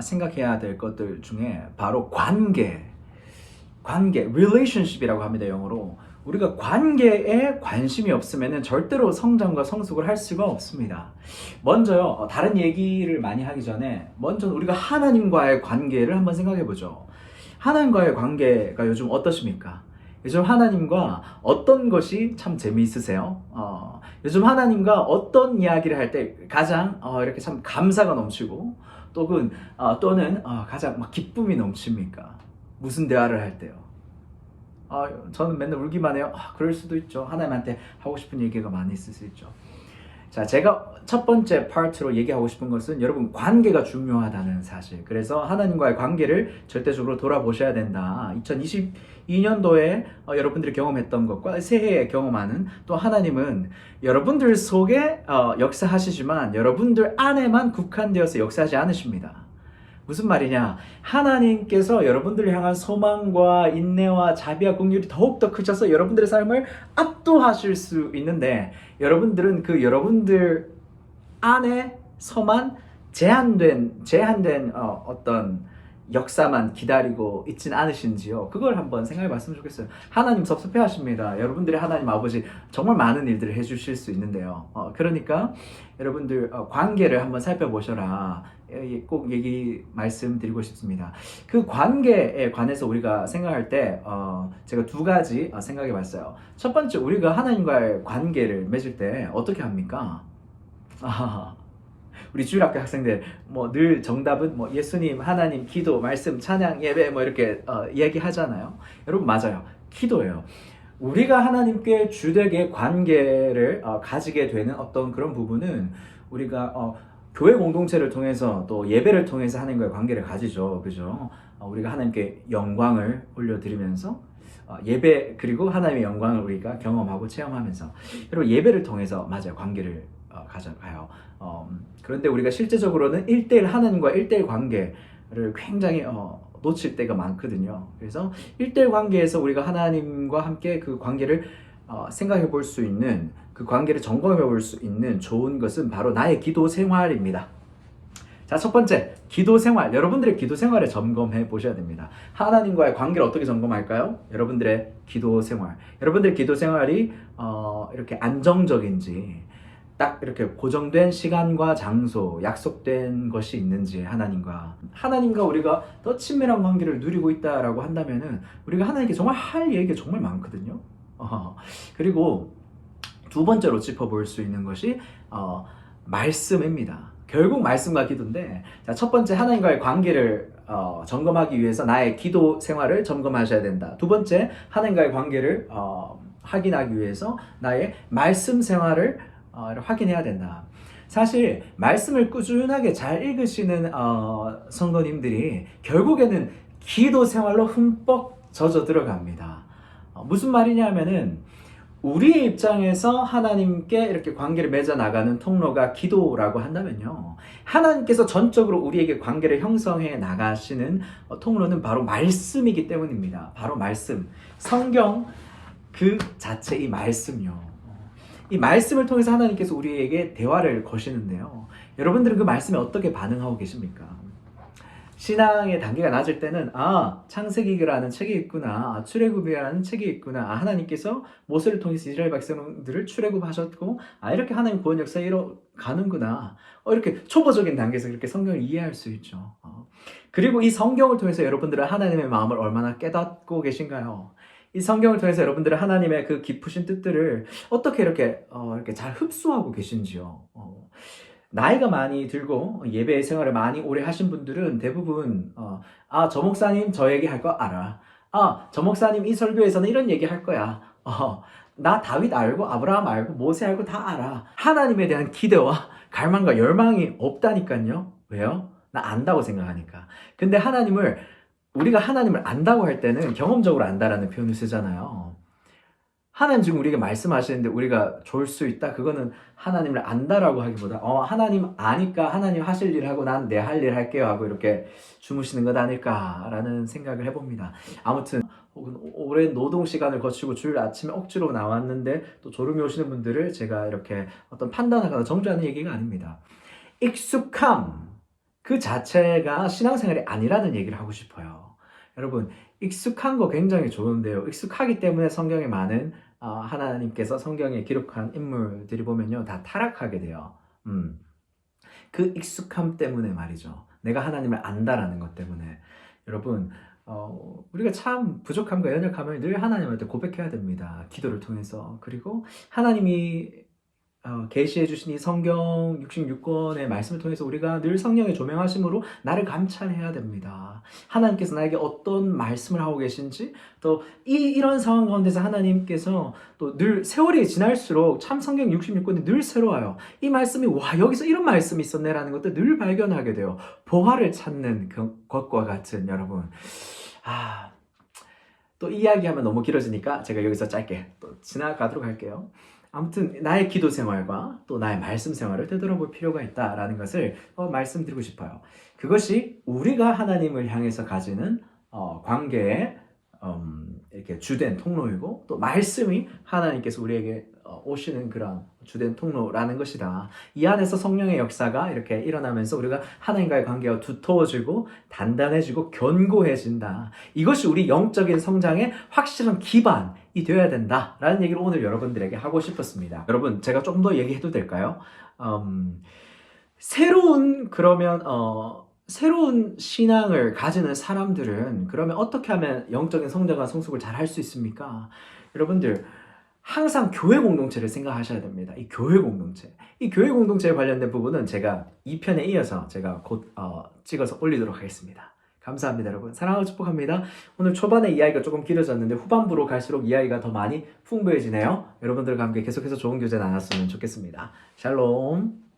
생각해야 될 것들 중에 바로 관계, 관계, relationship이라고 합니다 영어로. 우리가 관계에 관심이 없으면 절대로 성장과 성숙을 할 수가 없습니다. 먼저요, 어, 다른 얘기를 많이 하기 전에 먼저 우리가 하나님과의 관계를 한번 생각해 보죠. 하나님과의 관계가 요즘 어떠십니까? 요즘 하나님과 어떤 것이 참 재미있으세요? 어, 요즘 하나님과 어떤 이야기를 할 때 가장 어, 이렇게 참 감사가 넘치고 또는 어, 또는 어, 가장 막 기쁨이 넘칩니까? 무슨 대화를 할 때요? 아, 저는 맨날 울기만 해요. 아, 그럴 수도 있죠. 하나님한테 하고 싶은 얘기가 많이 있을 수 있죠. 자, 제가 첫 번째 파트로 얘기하고 싶은 것은 여러분 관계가 중요하다는 사실. 그래서 하나님과의 관계를 절대적으로 돌아보셔야 된다. 2022년도에 어, 여러분들이 경험했던 것과 새해에 경험하는 또 하나님은 여러분들 속에 어, 역사하시지만 여러분들 안에만 국한되어서 역사하지 않으십니다. 무슨 말이냐? 하나님께서 여러분들을 향한 소망과 인내와 자비와 긍휼이 더욱더 크셔서 여러분들의 삶을 압도하실 수 있는데 여러분들은 그 여러분들 안에서만 제한된 제한된 어, 어떤 역사만 기다리고 있진 않으신지요? 그걸 한번 생각해 봤으면 좋겠어요. 하나님 섭섭해 하십니다. 여러분들의 하나님 아버지 정말 많은 일들을 해주실 수 있는데요. 어, 그러니까 여러분들 어, 관계를 한번 살펴보셔라. 예, 꼭 얘기 말씀드리고 싶습니다. 그 관계에 관해서 우리가 생각할 때 어, 제가 두 가지 어, 생각해 봤어요. 첫 번째 우리가 하나님과의 관계를 맺을 때 어떻게 합니까? 아, 우리 주일학교 학생들 뭐 늘 정답은 뭐 예수님, 하나님, 기도, 말씀, 찬양, 예배 뭐 이렇게 어, 이야기하잖아요. 여러분 맞아요. 기도예요. 우리가 하나님께 주되게 관계를 어, 가지게 되는 어떤 그런 부분은 우리가 어, 교회 공동체를 통해서 또 예배를 통해서 하나님과의 관계를 가지죠. 그죠? 어, 우리가 하나님께 영광을 올려드리면서 어, 예배 그리고 하나님의 영광을 우리가 경험하고 체험하면서 여러분 예배를 통해서 맞아요 관계를 어, 가져가요. 어, 그런데 우리가 실제적으로는 1대1 하나님과 1대1 관계를 굉장히 어, 놓칠 때가 많거든요. 그래서 1대1 관계에서 우리가 하나님과 함께 그 관계를 어, 생각해 볼 수 있는 그 관계를 점검해 볼 수 있는 좋은 것은 바로 나의 기도 생활입니다. 자, 첫 번째, 기도 생활. 여러분들의 기도 생활을 점검해 보셔야 됩니다. 하나님과의 관계를 어떻게 점검할까요? 여러분들의 기도 생활. 여러분들의 기도 생활이 어, 이렇게 안정적인지, 딱 이렇게 고정된 시간과 장소, 약속된 것이 있는지 하나님과 하나님과 우리가 더 친밀한 관계를 누리고 있다라고 한다면은 우리가 하나님께 정말 할 얘기가 정말 많거든요. 어, 그리고 두 번째로 짚어볼 수 있는 것이 어, 말씀입니다. 결국 말씀과 기도인데 자, 첫 번째 하나님과의 관계를 어, 점검하기 위해서 나의 기도 생활을 점검하셔야 된다. 두 번째 하나님과의 관계를 어, 확인하기 위해서 나의 말씀 생활을 어, 확인해야 된다. 사실 말씀을 꾸준하게 잘 읽으시는 어, 성도님들이 결국에는 기도 생활로 흠뻑 젖어 들어갑니다. 어, 무슨 말이냐면은 우리의 입장에서 하나님께 이렇게 관계를 맺어 나가는 통로가 기도라고 한다면요. 하나님께서 전적으로 우리에게 관계를 형성해 나가시는 어, 통로는 바로 말씀이기 때문입니다. 바로 말씀. 성경 그 자체 이 말씀요. 이 말씀을 통해서 하나님께서 우리에게 대화를 거시는데요. 여러분들은 그 말씀에 어떻게 반응하고 계십니까? 신앙의 단계가 낮을 때는 아 창세기라는 책이 있구나 아, 출애굽이라는 책이 있구나 아, 하나님께서 모세를 통해서 이스라엘 백성들을 출애굽하셨고 아 이렇게 하나님 구원 역사 이러 가는구나 어, 이렇게 초보적인 단계에서 이렇게 성경을 이해할 수 있죠 어. 그리고 이 성경을 통해서 여러분들은 하나님의 마음을 얼마나 깨닫고 계신가요? 이 성경을 통해서 여러분들은 하나님의 그 깊으신 뜻들을 어떻게 이렇게 어, 이렇게 잘 흡수하고 계신지요. 어, 나이가 많이 들고 예배 생활을 많이 오래 하신 분들은 대부분 어, 아저 목사님 저 얘기 할 거 알아. 아저 목사님 이 설교에서는 이런 얘기 할 거야. 어, 나 다윗 알고 아브라함 알고 모세 알고 다 알아. 하나님에 대한 기대와 갈망과 열망이 없다니까요. 왜요? 나 안다고 생각하니까. 근데 하나님을 우리가 하나님을 안다고 할 때는 경험적으로 안다라는 표현을 쓰잖아요. 하나님 지금 우리에게 말씀하시는데 우리가 좋을 수 있다? 그거는 하나님을 안다라고 하기보다 어 하나님 아니까 하나님 하실 일 하고 난 내 할 일 할게요 하고 이렇게 주무시는 것 아닐까라는 생각을 해봅니다. 아무튼 혹은 오랜 노동 시간을 거치고 주일 아침에 억지로 나왔는데 또 졸음이 오시는 분들을 제가 이렇게 어떤 판단하거나 정죄하는 얘기가 아닙니다. 익숙함 그 자체가 신앙생활이 아니라는 얘기를 하고 싶어요. 여러분 익숙한 거 굉장히 좋은데요. 익숙하기 때문에 성경에 많은 어, 하나님께서 성경에 기록한 인물들이 보면요 다 타락하게 돼요. 음. 그 익숙함 때문에 말이죠. 내가 하나님을 안다라는 것 때문에 여러분 어, 우리가 참 부족함과 연약함을 늘 하나님한테 고백해야 됩니다. 기도를 통해서 그리고 하나님이 어, 계시해 주신 이 성경 66권의 말씀을 통해서 우리가 늘 성령의 조명하심으로 나를 감찰해야 됩니다. 하나님께서 나에게 어떤 말씀을 하고 계신지 또 이 이런 상황 가운데서 하나님께서 또 늘 세월이 지날수록 참 성경 66권이 늘 새로워요. 이 말씀이 와 여기서 이런 말씀이 있었네라는 것도 늘 발견하게 돼요. 보화를 찾는 그 것과 같은 여러분. 아. 또 이야기하면 너무 길어지니까 제가 여기서 짧게 또 지나가도록 할게요. 아무튼 나의 기도 생활과 또 나의 말씀 생활을 되돌아볼 필요가 있다라는 것을 어, 말씀드리고 싶어요. 그것이 우리가 하나님을 향해서 가지는 어, 관계의 음, 이렇게 주된 통로이고 또 말씀이 하나님께서 우리에게 어, 오시는 그런 주된 통로라는 것이다. 이 안에서 성령의 역사가 이렇게 일어나면서 우리가 하나님과의 관계가 두터워지고 단단해지고 견고해진다. 이것이 우리 영적인 성장의 확실한 기반이 되어야 된다라는 얘기를 오늘 여러분들에게 하고 싶었습니다. 여러분 제가 좀 더 얘기해도 될까요? 음, 새로운 그러면 어, 새로운 신앙을 가지는 사람들은 그러면 어떻게 하면 영적인 성장과 성숙을 잘 할 수 있습니까? 여러분들 항상 교회 공동체를 생각하셔야 됩니다. 이 교회 공동체. 이 교회 공동체에 관련된 부분은 제가 2편에 이어서 제가 곧 어, 찍어서 올리도록 하겠습니다. 감사합니다, 여러분. 사랑하고 축복합니다. 오늘 초반에 이야기가 조금 길어졌는데 후반부로 갈수록 이야기가 더 많이 풍부해지네요. 여러분들과 함께 계속해서 좋은 교제 나눴으면 좋겠습니다. 샬롬.